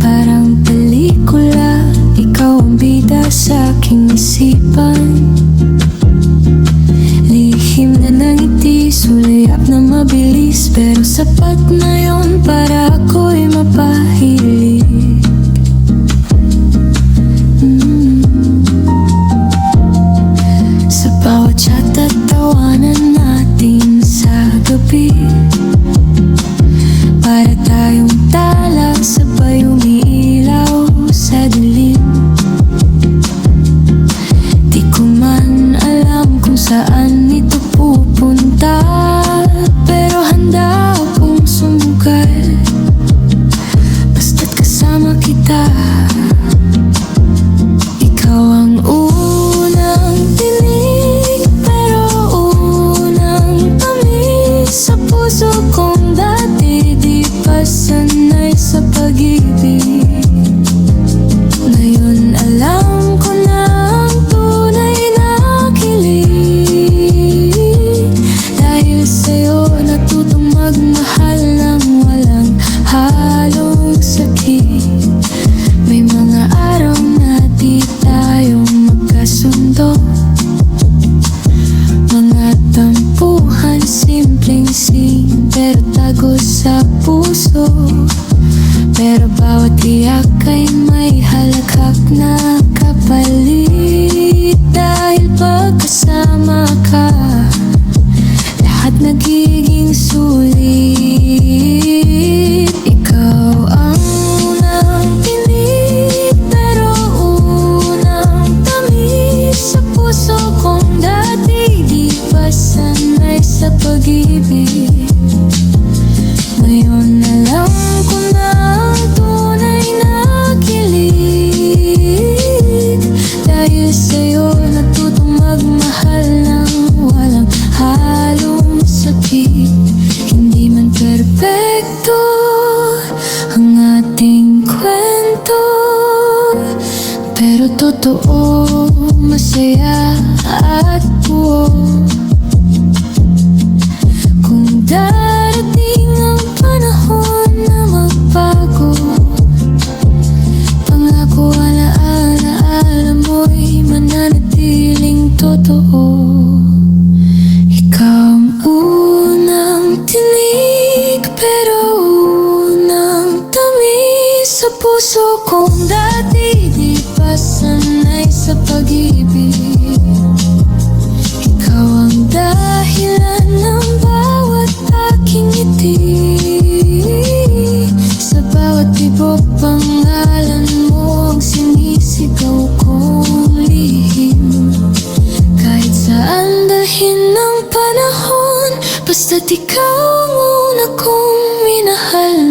Parang pelikula Ikaw ang bida sa aking isipan Sulayap na mabilis Pero sapat na simpleng sing Pero tago sa puso. Pero bawat iyak ay may halakhak na kapalit. Dahil pagkasama ka ating kwento Pero totoo, masaya at buo puso kong dati Di pa sanay sa pag-ibig. Ikaw ang dahilan ng bawat aking ngiti. Sa bawat tibok pangalan mo ang sinisigaw kong lihim. Kahit saan dalhin ng panahon Basta't ikaw ang